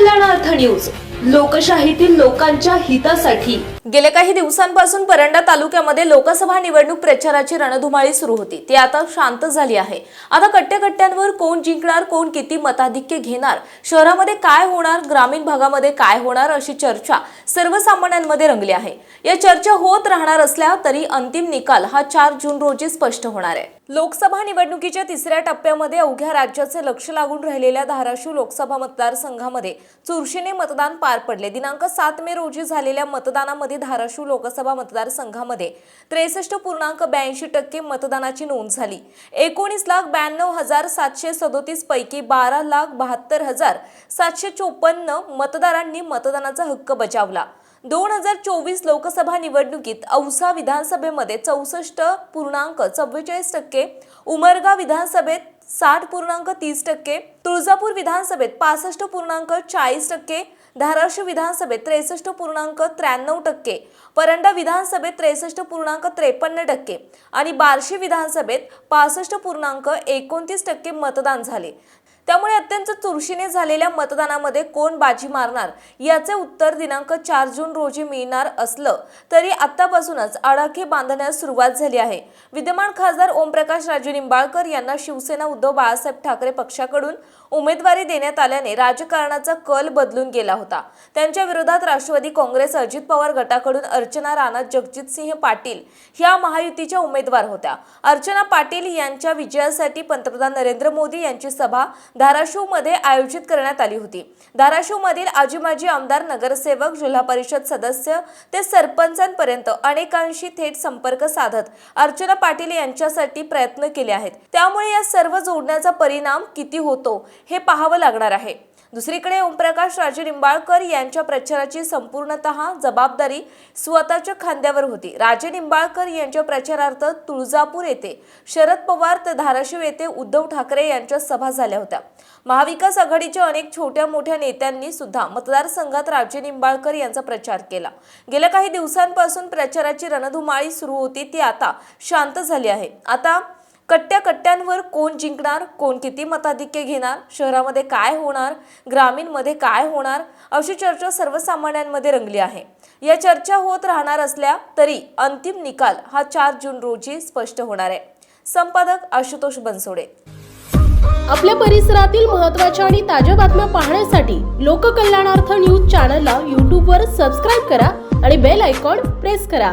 News. लोकशाहीतील लोकांच्या हितासाठी. गेल्या काही दिवसांपासून परंडा तालुक्यामध्ये लोकसभा निवडणूक प्रचाराची रणधुमाळी सुरू होती. ती आता शांत झाली आहे. आता कट्ट्याकट्ट्यांवर कोण जिंकणार कोण किती मताधिक्य घेणार शहरामध्ये काय होणार ग्रामीण भागामध्ये काय होणार अशी चर्चा सर्वसामान्यांमध्ये रंगली आहे. या चर्चा होत राहणार असल्या तरी अंतिम निकाल हा चार जून रोजी स्पष्ट होणार आहे. लोकसभा निवडणुकीच्या तिसऱ्या टप्प्यामध्ये अवघ्या राज्याचे लक्ष लागून राहिलेल्या धाराशिव लोकसभा मतदारसंघामध्ये चुरशीने मतदान पार पडले. दिनांक सात मे रोजी झालेल्या मतदानामध्ये धाराशिव लोकसभा मतदारसंघामध्ये त्रेसष्ट पूर्णांक ब्याऐंशी टक्के मतदानाची नोंद झाली. एकोणीस लाख ब्याण्णव हजार सातशे सदोतीस पैकी बारा लाख बहात्तर हजार सातशे चोपन्न मतदारांनी मतदानाचा हक्क बजावला. दोन हजार चोवीस लोकसभा निवडणुकीत औसा विधानसभेमध्ये चौसष्ट पूर्णांक चव्वेचाळीस टक्के उमरगा विधानसभेत साठ पूर्णांक तीस टक्के तुळजापूर विधानसभेत पासष्ट पूर्णांक चाळीस टक्के धाराशिव विधानसभेत त्रेसष्ट पूर्णांक त्र्याण्णव टक्के परंडा विधानसभेत त्रेसष्ट पूर्णांक त्रेपन्न टक्के आणि बार्शी विधानसभेत पासष्ट पूर्णांक एकोणतीस टक्के मतदान झाले. त्यामुळे अत्यंत चुरशीने झालेल्या मतदानामध्ये कोण बाजी मारणार याचे उत्तर दिनांक चार जून रोजी मिळणार असलं तरी आतापासूनच आडाखे बांधण्यास सुरुवात झाली आहे. विद्यमान खासदार ओमप्रकाश राजू निंबाळकर यांना शिवसेना उद्धव बाळासाहेब ठाकरे पक्षाकडून उमेदवारी देण्यात आल्याने राजकारणाचा कल बदलून गेला होता. त्यांच्या विरोधात राष्ट्रवादी काँग्रेस अजित पवार गटाकडून अर्चना राणा जगजितसिंह पाटील ह्या महायुतीच्या उमेदवार होत्या. अर्चना पाटील यांच्या विजयासाठी पंतप्रधान नरेंद्र मोदी यांची सभा धाराशिवमध्ये आयोजित करण्यात आली होती. धाराशिवमधील आजी माजी आमदार नगरसेवक जिल्हा परिषद सदस्य ते सरपंचांपर्यंत अनेकांशी थेट संपर्क साधत अर्चना पाटील यांच्यासाठी प्रयत्न केले आहेत. त्यामुळे या सर्व जोडण्याचा परिणाम किती होतो हे पाहावं लागणार आहे. दुसरीकडे ओमप्रकाश राजे निंबाळकर यांच्या प्रचाराची संपूर्णतः जबाबदारी स्वतःच्या खांद्यावर होती. राजे निंबाळकर यांच्या प्रचारार्थ तुळजापूर येथे शरद पवार तर धाराशिव येथे उद्धव ठाकरे यांच्या सभा झाल्या होत्या. महाविकास आघाडीच्या अनेक छोट्या मोठ्या नेत्यांनी सुद्धा मतदारसंघात राजे निंबाळकर यांचा प्रचार केला. गेल्या काही दिवसांपासून प्रचाराची रणधुमाळी सुरू होती ती आता शांत झाली आहे. आता कट्ट्या कट्ट्यांवर कोण जिंकणार कोण किती मताधिक्य घेणार शहरामध्ये काय होणार ग्रामीणमध्ये काय होणार अशी चर्चा सर्वसामान्यांमध्ये रंगली आहे. या चर्चा होत राहणार असल्या तरी अंतिम निकाल हा चार जून रोजी स्पष्ट होणार आहे. संपादक आशुतोष बनसोडे. आपल्या परिसरातील महत्त्वाच्या आणि ताज्या बातम्या पाहण्यासाठी लोककल्याणार्थ न्यूज चॅनलला यूट्यूबवर सबस्क्राईब करा आणि बेल आयकॉन प्रेस करा.